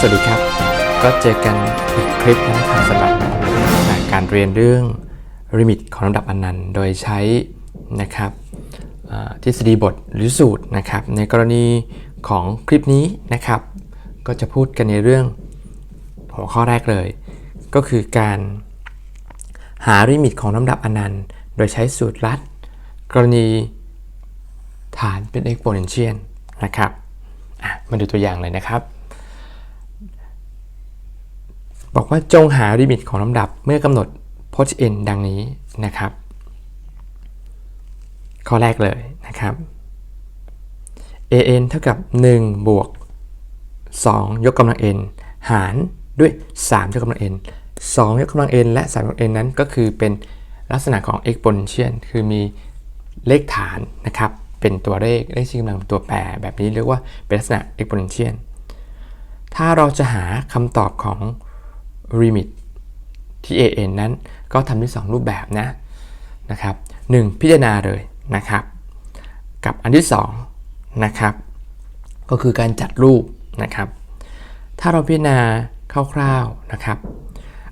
สวัสดีครับ ก็เจอกันอีกคลิปนะครับสำหรับการเรียนเรื่องลิมิตของลำดับอนันต์ โดยใช้นะครับทฤษฎีบทหรือสูตรนะครับ ในกรณีของคลิปนี้นะครับ ก็จะพูดกันในเรื่องหัวข้อแรกเลย ก็คือการหาลิมิตของลำดับอนันต์ โดยใช้สูตรลัด กรณีฐานเป็น exponential นะครับมาดูตัวอย่างเลยนะครับ บอกว่าจงหาลิมิตของลำดับเมื่อกำหนดพจน์ n ดังนี้นะครับ ข้อแรกเลยนะครับ an เท่ากับ 1 บวก 2 ยกกำลัง n หารด้วย 3 ยกกำลัง n 2 ยกกำลัง n และ 3 ยกกำลัง n นั้นก็คือเป็นลักษณะของ exponential คือมีเลขฐานนะครับ เป็นตัวเลขเลขชี้กำลังตัวแปรแบบนี้เรียกว่าเป็นลักษณะ exponential ถ้าเราจะหาคำตอบของ limit ที่ an นั้นก็ทำได้ 2 รูปแบบนะนะครับ 1. พิจารณาเลยนะครับ กับอันที่2นะครับก็คือการจัดรูปนะครับ ถ้าเราพิจารณาคร่าวๆนะครับ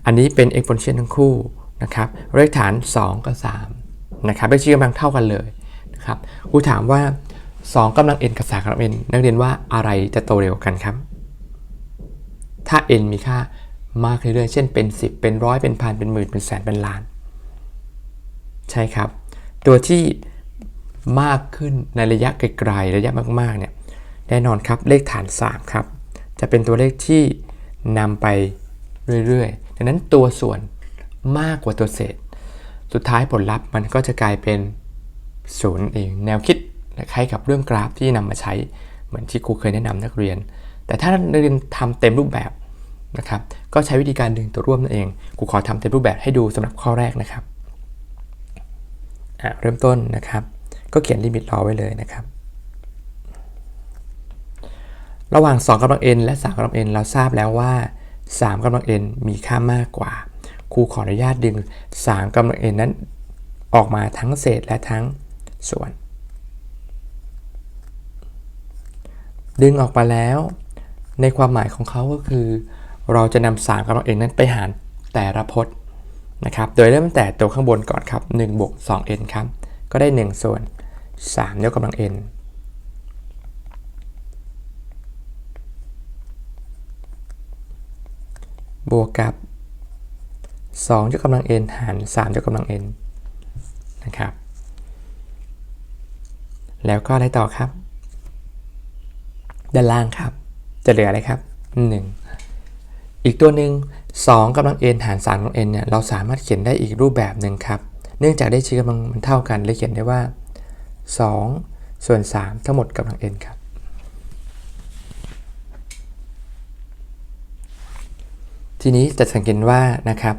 อันนี้เป็น exponential ทั้งคู่นะครับเลขฐาน 2 กับ 3 นะครับเลขชี้กำลังเท่ากันเลยนะครับครูถามว่า 2กำลัง n กับ 3กำลัง n นักเรียนว่าอะไรจะโตเร็วกันครับ ถ้า n มีค่า มากเรื่อยๆ เช่นเป็น 10 เป็นร้อยเป็นพันเป็นหมื่นเป็นแสนเป็นล้าน ใช่ครับ ตัวที่มากขึ้นในระยะไกลๆระยะมากๆเนี่ยแน่นอนครับเลขฐาน 3 ครับ จะเป็นตัวเลขที่นำไปเรื่อยๆ ดังนั้นตัวส่วนมากกว่าตัวเศษ สุดท้ายผลลัพธ์มันก็จะกลายเป็นศูนย์เองแนวคิดคล้ายกับเรื่องกราฟที่นำมาใช้เหมือนที่ครูเคยแนะนำนักเรียน แต่ถ้านักเรียนทำเต็มรูปแบบ นะครับ ก็ใช้วิธีการดึงตัวร่วมนั่นเองครูขอทำเต็มรูปแบบให้ดูสำหรับข้อแรกนะครับ เริ่มต้นนะครับ ก็เขียนลิมิตรอไว้เลยนะครับ ระหว่าง 2กำลัง n และ 3กำลัง n เราทราบแล้วว่า 3กำลัง n มีค่ามากกว่า ครูขออนุญาตดึง 3กำลัง n นั้นออกมาทั้งเศษและทั้งส่วน ดึงออกมาแล้ว ในความหมายของเขาก็คือ เราจะนำ3กำลัง n นั้นไปหารแต่ละพจน์นะครับ โดยเริ่มตั้งแต่ตัวข้างบนก่อนครับ1บวก 2n ครับ ก็ได้ 1 ส่วน3ยกกำลัง n บวกกับ2ยกกำลัง n หาร3ยกกำลัง n นะครับ แล้วก็อะไรต่อครับ ด้านล่างครับ จะเหลืออะไรครับ 1 อีกตัวหนึ่ง2กำลัง n หาร3กำลัง n เนี่ยเราสามารถเขียนได้อีกรูปแบบหนึ่งครับ เนื่องจากได้ชี้กำลังมันเท่ากันเลยเขียนได้ว่า 2 ส่วน 3 ทั้งหมดกำลัง n ครับ ทีนี้จะสังเกตว่านะครับ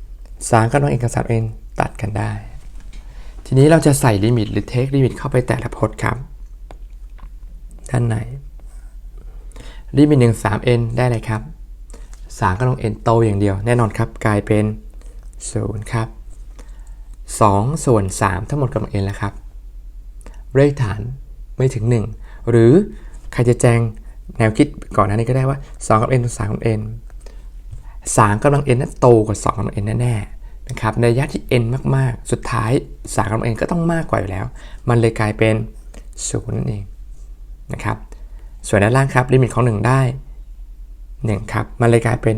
3กำลัง n กับ3 n ตัดกันได้ ทีนี้เราจะใส่ลิมิตหรือเทคลิมิตเข้าไปแต่ละพจน์ครับ ด้านใน ลิมิต1 3 n ได้เลยครับ3กำลัง n โตอย่างเดียว แน่นอนครับ กลายเป็น0ครับ2ส่วน3ทั้งหมดกำลัง n แล้วครับเลขฐานไม่ถึง 1 หรือใครจะแจงแนวคิดก่อนหน้านี้ก็ได้ว่า 2 กับ n 3กับ n 3กำลัง n นั้นโตกว่า 2กำลัง n แน่ๆนะครับในระยะที่ n มากๆ สุดท้าย 3กำลัง n ก็ต้องมากกว่าอยู่แล้ว มันเลยกลายเป็น0นั่นเองนะครับ ส่วนด้านล่างครับลิมิตของ 1 ได้ 1 ครับ มันเลยกลายเป็น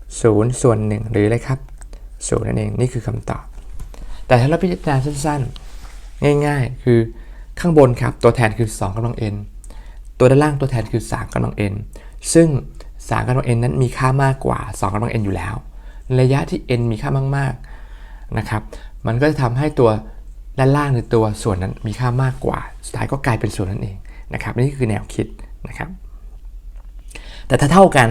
0 ส่วน 1 หรืออะไรครับ0นั่นเองนี่คือคำตอบ แต่ถ้าเราพิจารณาสั้นๆ ง่าย ๆ คือข้างบนครับตัวแทนคือ 2กำลัง n ตัวด้านล่างตัวแทนคือ 3กำลัง n ซึ่ง 3กำลัง n นั้นมีค่ามากกว่า 2กำลัง n อยู่แล้ว ระยะที่ n มีค่ามากๆนะครับ มันก็จะทำให้ตัวด้านล่างหรือตัวส่วนนั้นมีค่ามากกว่า สุดท้ายก็กลายเป็นส่วนนั้นเองนะครับนี่คือแนวคิด นะครับ แต่ถ้าเท่ากัน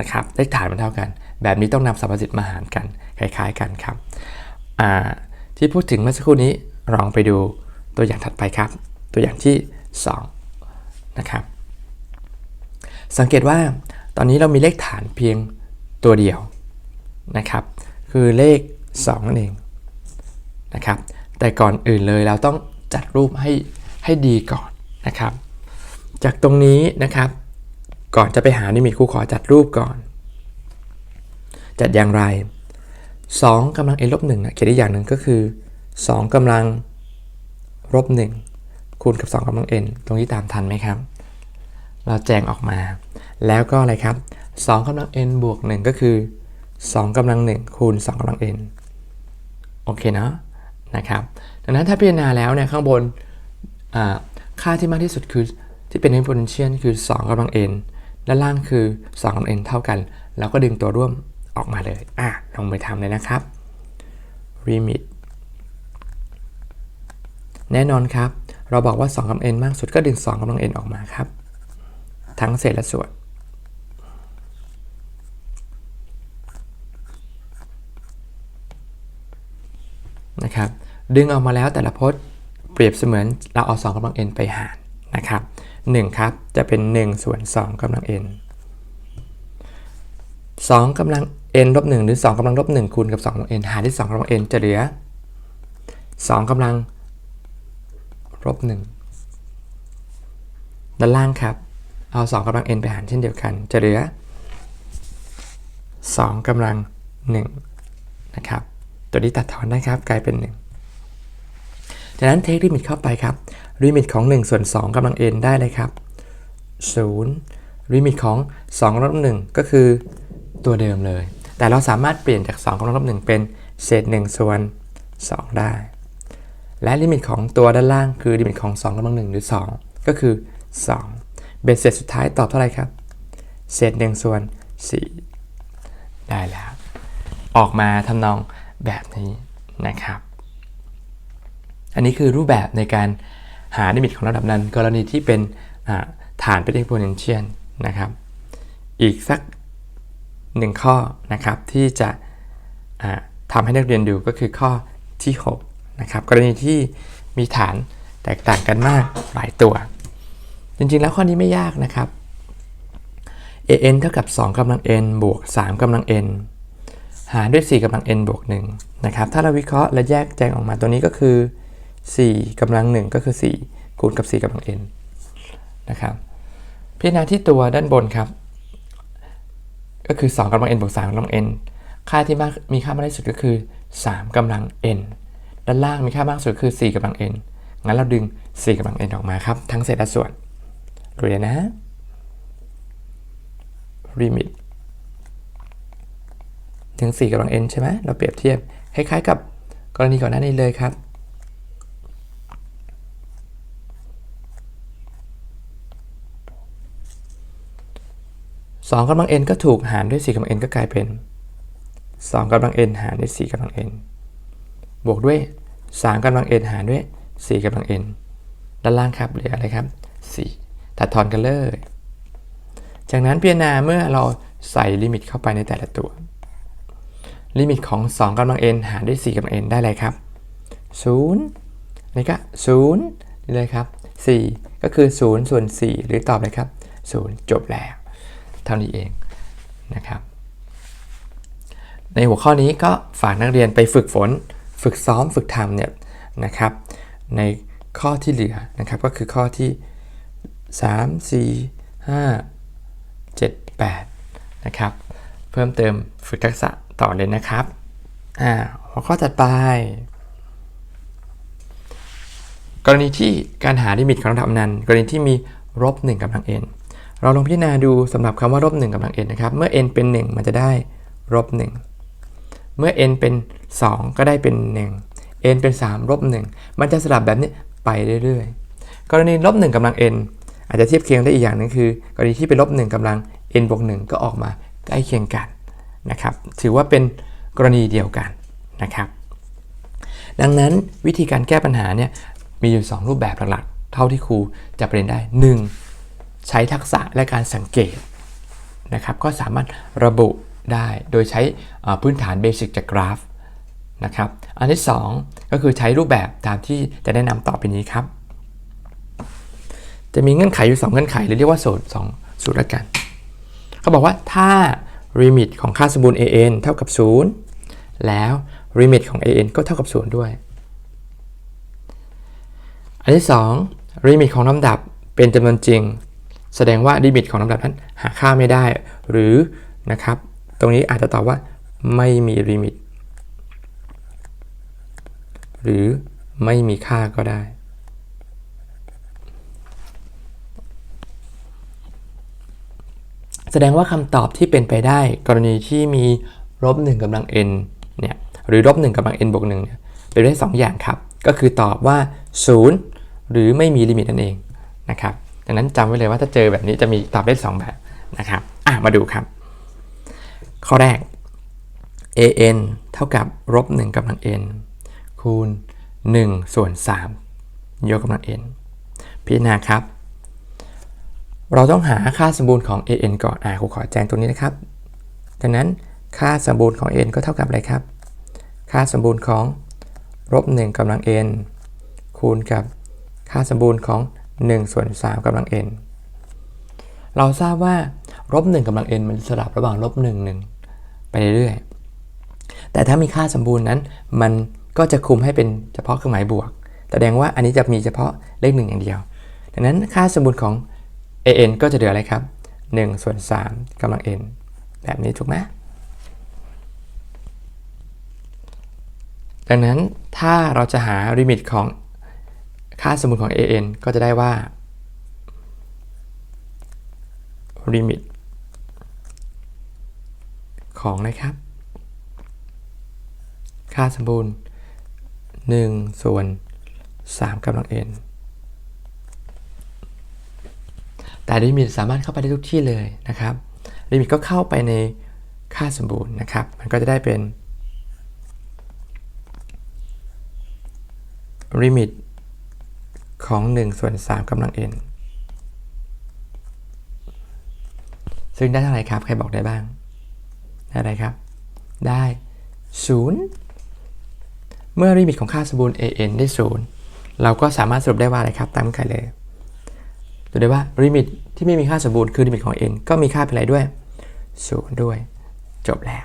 นะครับเลขฐานมันเท่ากัน แบบนี้ต้องนำสรรพสิทธิ์มาหารกันคล้ายๆกันครับที่พูดถึงเมื่อสักครู่นี้ลองไปดูตัวอย่างถัดไปครับ ตัวอย่างที่ 2 นะครับ สังเกตว่าตอนนี้เรามีเลขฐานเพียงตัวเดียวนะครับ คือเลข2นั่นเองนะครับ แต่ก่อนอื่นเลยเราต้องจัดรูปให้ให้ดีก่อนนะครับ จากตรงนี้นะครับ ก่อนจะไปหาลิมิตครูขอจัดรูปก่อน จัดอย่างไร 2กำลัง n ลบ1นะเขียนได้อย่างหนึ่งก็คือ 2กำลังลบ1คูณกับ 2กำลัง n ตรงนี้ตามทันไหมครับ เราแจงออกมา แล้วก็อะไรครับ 2กำลัง n บวก 1 ก็คือ 2กำลัง 1 คูณ 2กำลัง n โอเคเนาะนะครับ ดังนั้นถ้าพิจารณาแล้วเนี่ยข้างบนค่าที่มากที่สุดคือ ที่เป็น exponential คือ 2กำลัง n ด้านล่างคือ 2กำลัง n เท่ากัน แล้วก็ดึงตัวร่วมออกมาเลย อะ ลองไปทำเลยนะครับ limit แน่นอนครับ เราบอกว่า 2กำลัง n มากสุดก็ดึง 2กำลัง n ออกมาครับ ทั้งเศษและส่วน นะครับ ดึงออกมาแล้วแต่ละพจน์เปรียบเสมือนเราเอา 2กำลัง n ไปหารนะครับ 1 ครับ จะเป็น 1 ส่วน2กำลัง n 2กำลัง n ลบ1หรือ 2กำลังลบ1คูณกับ2กำลัง n หารที่2กำลัง n จะเหลือ 2กำลังลบ1ด้านล่างครับ เอา 2กำลัง n ไปหารเช่นเดียวกัน จะเหลือ 2กำลัง1นะครับ ตัวนี้ตัดทอนได้ครับ กลายเป็น 1 จากนั้นเทคลิมิตเข้าไปครับลิมิตของ1ส่วน2กำลัง n ได้เลยครับ0ลิมิตของ2กำลังลบ1ก็คือตัวเดิมเลย แต่เราสามารถเปลี่ยนจาก2กำลังลบ1เป็นเศษ1ส่วน 2 ได้ และลิมิตของตัวด้านล่างคือลิมิตของ2กำลัง1หรือ 2 ก็คือ 2 เบ็ดเสร็จสุดท้ายตอบเท่าไหร่ครับ เศษ1ส่วน 4 ได้แล้ว ออกมาทำนองแบบนี้นะครับ อันนี้คือรูปแบบในการหาลิมิตของระดับนั้น กรณีที่เป็นฐานเป็น exponential นะครับ อีกสักหนึ่งข้อนะครับที่จะอ่าทำให้นักเรียนดูก็คือข้อที่6นะครับกรณีที่มีฐานแตกต่างกันมากหลายตัว จริงๆแล้วข้อนี้ไม่ยากนะครับ an เท่ากับ 2กำลัง n บวก 3กำลัง n หารด้วย 4กำลัง n บวก1นะครับ ถ้าเราวิเคราะห์และแยกแจงออกมาตัวนี้ก็คือ 4กำลัง1ก็คือ 4 คูณกับ 4กำลัง n นะครับพิจารณาที่ตัวด้านบนครับ ก็คือ 2กำลัง n บวก3กำลัง n ค่าที่มากมีค่ามากที่สุดก็คือ 3กำลัง n ด้านล่างมีค่ามากสุดคือ 4กำลัง n งั้นเราดึง 4กำลัง n ออกมาครับ ทั้งเศษและส่วนดูเลยนะ limit ถึง 4กำลัง n ใช่ไหมเราเปรียบเทียบ คล้ายๆกับกรณีก่อนหน้านี้เลยครับ 2กำลัง n ก็ถูกหารด้วย4กำลัง n ก็กลายเป็น 2กำลัง n หารด้วย4กำลัง n บวกด้วย 3กำลัง n หารด้วย 4กำลัง n ด้านล่างครับเหลืออะไรครับ 4 ตัดทอนกันเลย จากนั้นพิจารณาเมื่อเราใส่ลิมิตเข้าไปในแต่ละตัว ลิมิตของ 2กำลัง n หารด้วย 4กำลัง n ได้เลยครับ 0 นี่ก็ 0 นี่เลยครับ 4 ก็คือ 0 ส่วน 4 หรือตอบเลยครับ 0 จบแล้ว เท่านี้เองนะครับ ในหัวข้อนี้ก็ฝากนักเรียนไปฝึกฝน ฝึกซ้อมฝึกทำเนี่ยนะครับ ในข้อที่เหลือนะครับก็คือข้อที่ 3 4 5 7 8 นะครับ เพิ่มเติมฝึกทักษะต่อเลยนะครับอ่าหัวข้อถัดไป กรณีที่การหาลิมิตของระดับนั้นกรณีที่มีลบ1กำลัง n เราลองพิจารณาดูสำหรับคำว่าลบ1กำลัง n นะครับ เมื่อ n เป็น 1 มันจะได้ลบ1เมื่อ n เป็น 2 ก็ได้เป็น 1 n เป็น3ลบ1มันจะสลับแบบนี้ไปเรื่อยๆ กรณีลบ1กำลัง n อาจจะเทียบเคียงได้อีกอย่างหนึงคือกรณีที่เป็นลบ1กำลัง n บวก1ก็ออกมาใกล้เคียงกันนะครับ ถือว่าเป็นกรณีเดียวกันนะครับ ดังนั้นวิธีการแก้ปัญหาเนี่ยมีอยู่ 2 รูปแบบหลักๆ เท่าที่ครูจะประเด็นได้ 1. ใช้ทักษะและการสังเกตนะครับก็สามารถระบุได้โดยใช้พื้นฐานเบสิกจากกราฟนะครับอันที่ 2 ก็คือใช้รูปแบบตามที่จะแนะนำต่อไปนี้ครับ จะมีเงื่อนไขอยู่ 2 เงื่อนไขหรือเรียกว่าสูตร2สูตรละกันเขาบอกว่าถ้า limit ของค่าสมบูรณ์ an เท่ากับ 0 แล้ว limit ของ an ก็เท่ากับ 0 ด้วย อันที่2 limit ของลำดับเป็นจำนวนจริง แสดงว่าลิมิตของลำดับนั้นหาค่าไม่ได้ หรือนะครับ ตรงนี้อาจจะตอบว่าไม่มีลิมิต หรือไม่มีค่าก็ได้ แสดงว่าคำตอบที่เป็นไปได้กรณีที่มีลบ1กำลัง n เนี่ยหรือลบ1กำลัง n บวก1เนี่ยเป็นได้2อย่างครับ ก็คือตอบว่า 0 หรือไม่มีลิมิตนั่นเองนะครับ ดังนั้นจำไว้เลยว่าถ้าเจอแบบนี้จะมีตอบได้ 2 แบบนะครับอะมาดูครับ ข้อแรก an เท่ากับลบ1กำลัง n คูณ 1 ส่วน 3 ยกกำลัง n พิจารณาครับ เราต้องหาค่าสมบูรณ์ของ an ก่อนอ่าครูขอแจ้งตรงนี้นะครับ ดังนั้นค่าสมบูรณ์ของ n ก็เท่ากับอะไรครับ ค่าสมบูรณ์ของลบ1กำลัง n คูณกับค่าสมบูรณ์ของ 1ส่วน3กำลัง n เราทราบว่าลบ1กำลัง n มันสลับระหว่างลบ1 1 ไปเรื่อยๆ แต่ถ้ามีค่าสมบูรณ์นั้น มันก็จะคุมให้เป็นเฉพาะเครื่องหมายบวก แสดงว่าอันนี้จะมีเฉพาะเลข 1 อย่างเดียว ดังนั้นค่าสมบูรณ์ของ an ก็จะเหลืออะไรครับ1ส่วน3กำลัง n แบบนี้ถูกไหมดังนั้นถ้าเราจะหาลิมิตของ ค่าสมบูรณ์ของ an ก็จะได้ว่าลิมิตของนะครับ ค่าสมบูรณ์ 1 ส่วน 3กำลัง n แต่ลิมิตสามารถเข้าไปได้ทุกที่เลยนะครับ ลิมิตก็เข้าไปในค่าสมบูรณ์นะครับ มันก็จะได้เป็นลิมิต ของ1ส่วน3กำลัง n ซึ่งได้เท่าไหร่ครับ ใครบอกได้บ้าง ได้อะไรครับ ได้ 0 เมื่อลิมิตของค่าสมบูรณ์ an ได้ 0 เราก็สามารถสรุปได้ว่าอะไรครับ ตามไขเลยดูได้ว่าลิมิตที่ไม่มีค่าสมบูรณ์คือลิมิตของ n ก็มีค่าเป็นอะไรด้วย 0 ด้วย จบแล้ว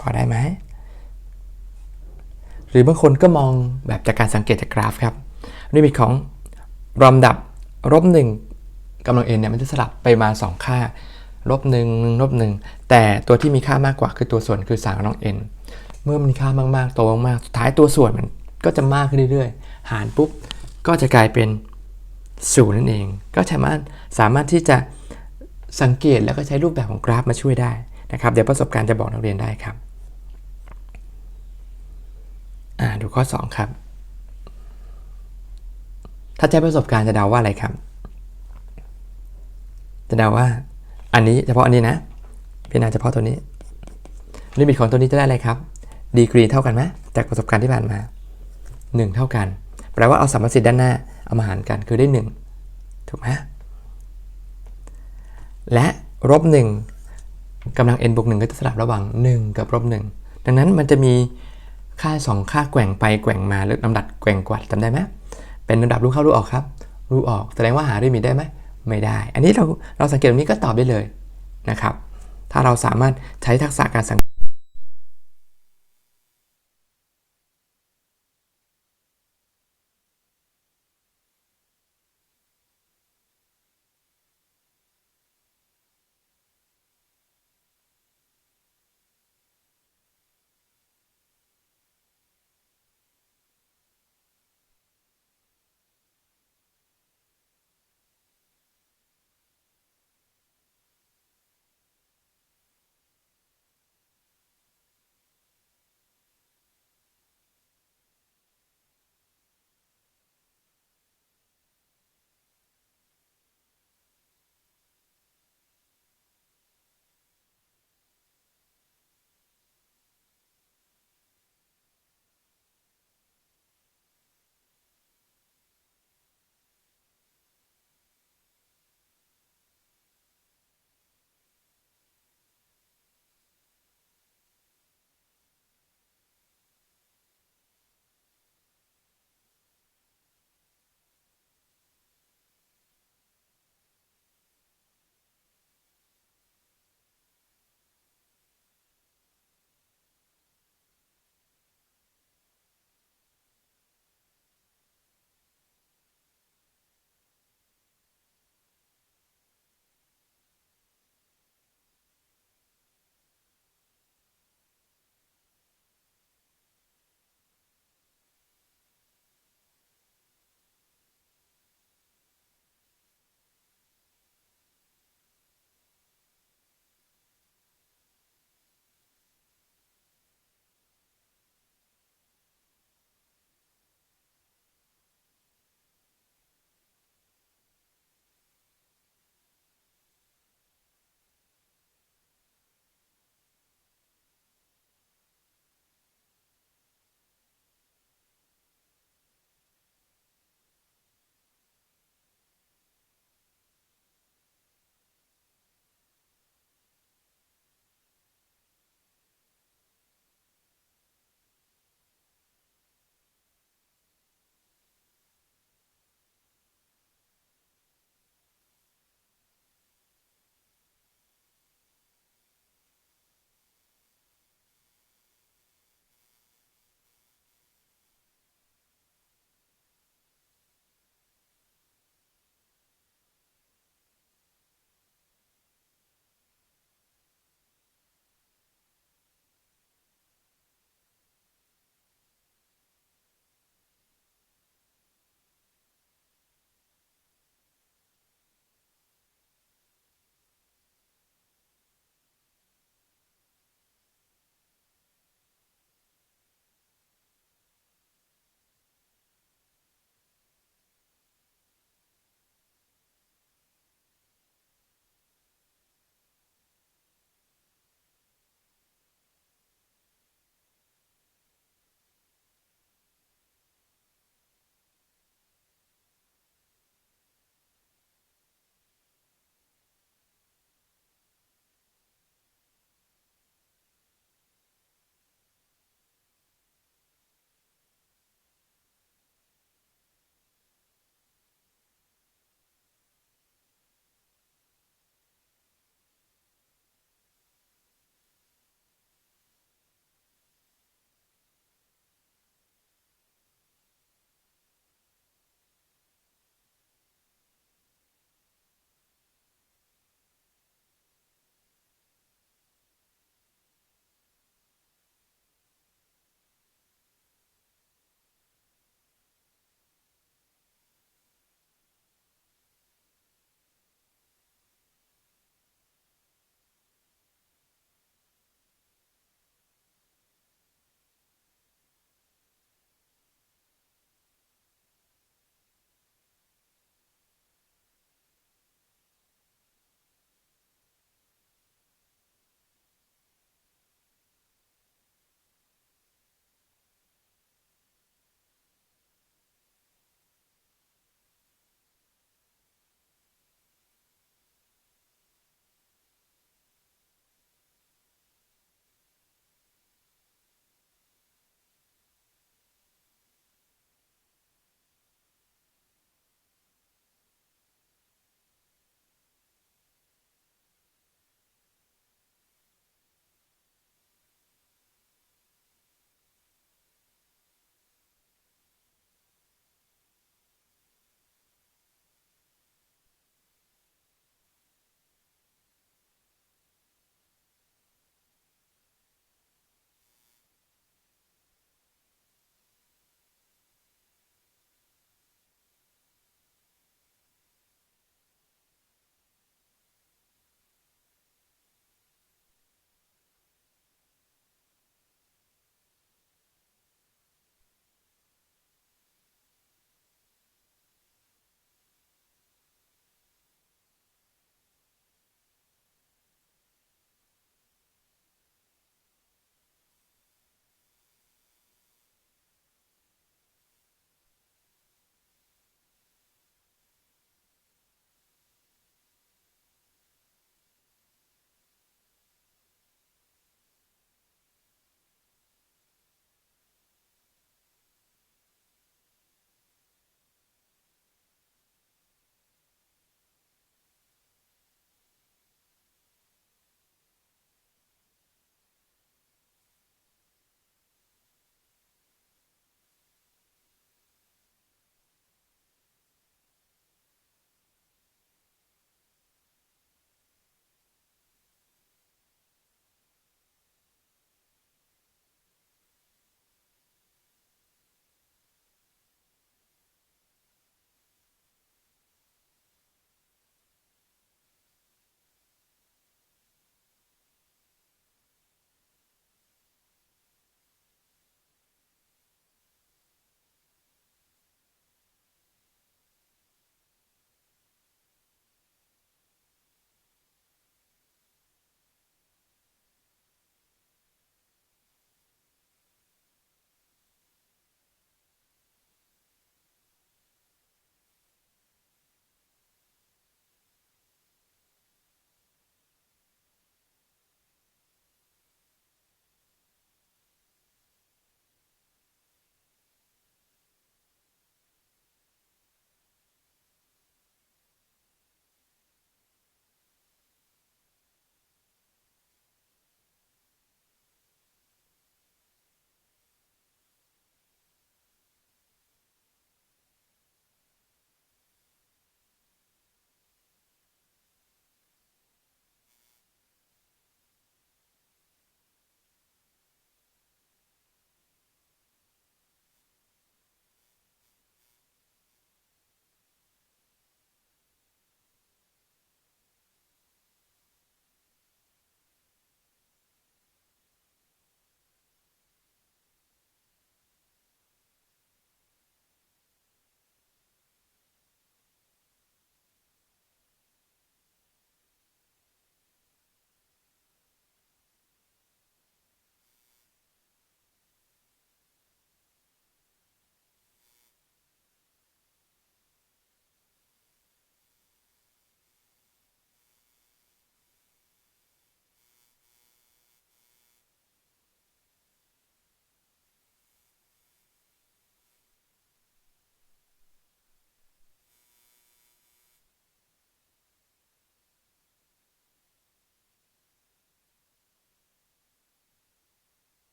พอได้ไหม รือบางคนก็มองแบบจากการสังเกตจากกราฟครับลิมิตของลำดับลบหนึ่งกำลัง n เนี่ยมันจะสลับไปมา 2 ค่าลบหนึ่งลบหนึ่งแต่ตัวที่มีค่ามากกว่าคือตัวส่วนคือ3กำลัง n เมื่อมันมีค่ามากๆโตมากๆสุดท้ายตัวส่วนมันก็จะมากขึ้นเรื่อยๆ หารปุ๊บก็จะกลายเป็นศูนย์นั่นเอง ก็สามารถสามารถที่จะสังเกตแล้วก็ใช้รูปแบบของกราฟมาช่วยได้นะครับ เดี๋ยวประสบการณ์จะบอกนักเรียนได้ครับ อ่าดูข้อ 2 ครับ ถ้าใช้ประสบการณ์จะเดาว่าอะไรครับ จะเดาว่า อันนี้เฉพาะอันนี้นะพิจารณาเฉพาะตัวนี้ลิมิตของตัวนี้จะได้อะไรครับ ดีกรีเท่ากันไหมจากประสบการณ์ที่ผ่านมา 1 เท่ากัน แปลว่าเอาสัมประสิทธิ์ด้านหน้า เอามาหารกันคือได้ 1 ถูกไหมและลบ1กำลัง n บวก1ก็จะสลับระหว่าง 1 กับลบ1ดังนั้นมันจะมี ค่า 2 ค่าแกว่งไปแกว่งมาหรือลำดับแกว่งกวัดจำได้ไหมเป็นลำดับรู้เข้ารู้ออกครับ รู้ออกแสดงว่าหาลิมิตได้ไหมไม่ได้ อันนี้เราเราสังเกตตรงนี้ก็ตอบได้เลยนะครับ ถ้าเราสามารถใช้ทักษะการสัง